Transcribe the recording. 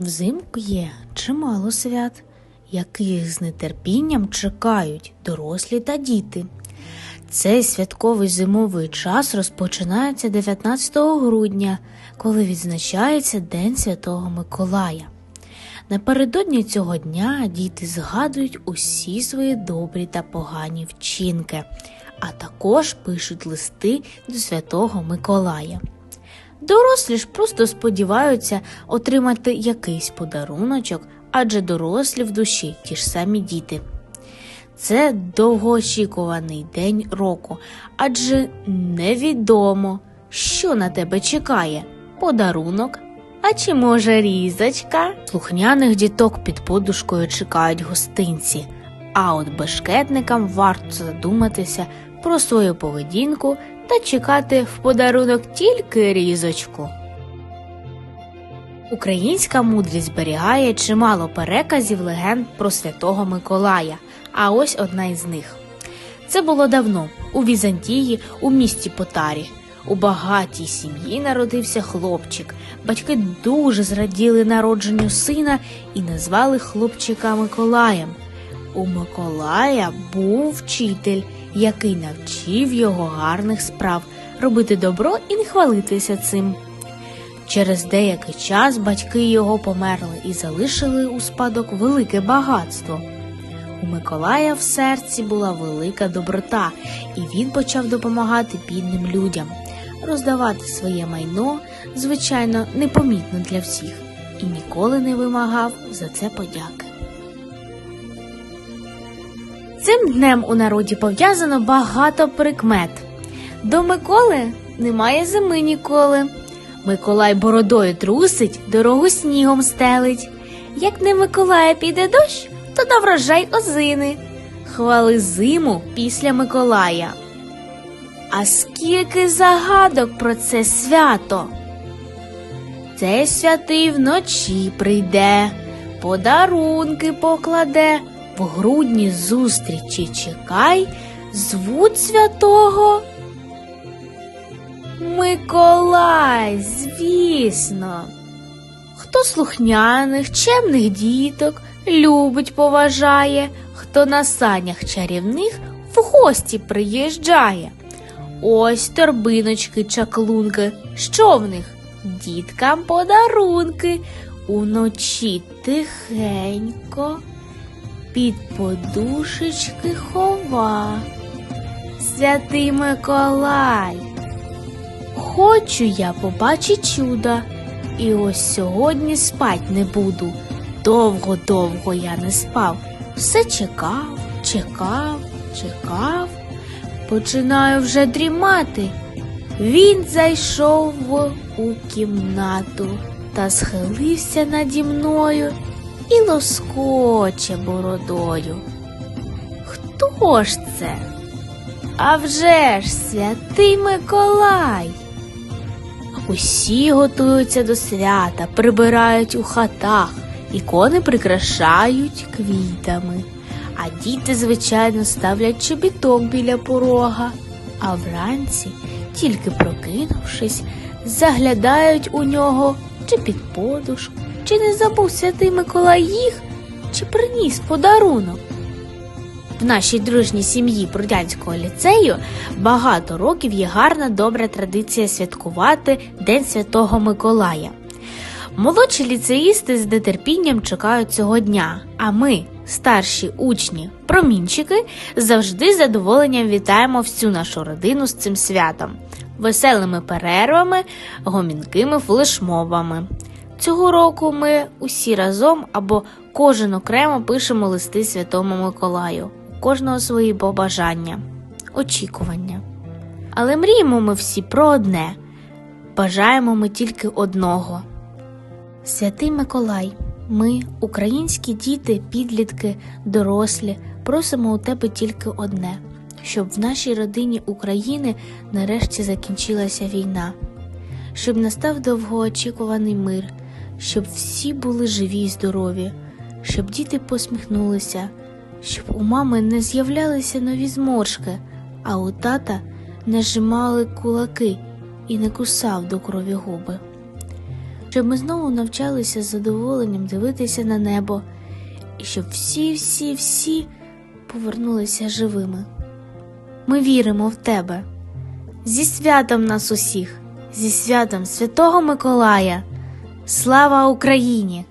Взимку є чимало свят, яких з нетерпінням чекають дорослі та діти. Цей святковий зимовий час розпочинається 19 грудня, коли відзначається День Святого Миколая. Напередодні цього дня діти згадують усі свої добрі та погані вчинки, а також пишуть листи до Святого Миколая. Дорослі ж просто сподіваються отримати якийсь подаруночок, адже дорослі в душі ті ж самі діти. Це довгоочікуваний день року, адже невідомо, що на тебе чекає подарунок, а чи може різочка. Слухняних діток під подушкою чекають гостинці, а от бешкетникам варто задуматися про свою поведінку та чекати в подарунок тільки різочку. Українська мудрість зберігає чимало переказів легенд про святого Миколая, а ось одна із них. Це було давно, у Візантії, у місті Потарі. У багатій сім'ї народився хлопчик. Батьки дуже зраділи народженню сина і назвали хлопчика Миколаєм. У Миколая був вчитель, який навчив його гарних справ, робити добро і не хвалитися цим. Через деякий час батьки його померли і залишили у спадок велике багатство. У Миколая в серці була велика доброта, і він почав допомагати бідним людям, роздавати своє майно, звичайно, непомітно для всіх, і ніколи не вимагав за це подяки. Цим днем у народі пов'язано багато прикмет. До Миколи немає зими ніколи. Миколай бородою трусить, дорогу снігом стелить. Як не Миколая піде дощ, то на врожай озини. Хвали зиму після Миколая. А скільки загадок про це свято? Цей святий вночі прийде, подарунки покладе, в грудні зустрічі чекай, звуть святого. Миколай, звісно. Хто слухняних, чемних діток любить, поважає, хто на санях чарівних в гості приїжджає. Ось торбиночки, чаклунки, що в них? Діткам подарунки, уночі тихенько, під подушечки хова. Святий Миколай. Хочу я побачить чудо, і ось сьогодні спать не буду. Довго-довго я не спав, все чекав, чекав, чекав, починаю вже дрімати. Він зайшов у кімнату та схилився наді мною і лоскоче бородою. Хто ж це? А вже ж святий Миколай. Усі готуються до свята, прибирають у хатах, ікони прикрашають квітами, а діти, звичайно, ставлять чобіток біля порога, а вранці, тільки прокинувшись, заглядають у нього чи під подушку, чи не забув святий Миколай їх, чи приніс подарунок. В нашій дружній сім'ї Брудянського ліцею багато років є гарна добра традиція святкувати День Святого Миколая. Молодші ліцеїсти з нетерпінням чекають цього дня, а ми, старші учні, промінчики, завжди з задоволенням вітаємо всю нашу родину з цим святом, веселими перервами, гомінкими флешмобами. Цього року ми усі разом або кожен окремо пишемо листи Святому Миколаю, кожного свої побажання, очікування. Але мріємо ми всі про одне бажаємо ми тільки одного. Святий Миколай, ми, українські діти, підлітки, дорослі, просимо у тебе тільки одне, щоб в нашій родині України нарешті закінчилася війна, щоб настав довгоочікуваний мир, щоб всі були живі й здорові, щоб діти посміхнулися, щоб у мами не з'являлися нові зморшки, а у тата не зжимали кулаки і не кусав до крові губи. щоб ми знову навчалися з задоволенням дивитися на небо, і щоб всі, всі, всі повернулися живими. Ми віримо в тебе. Зі святом нас усіх, зі святом Святого Миколая. Слава Україні!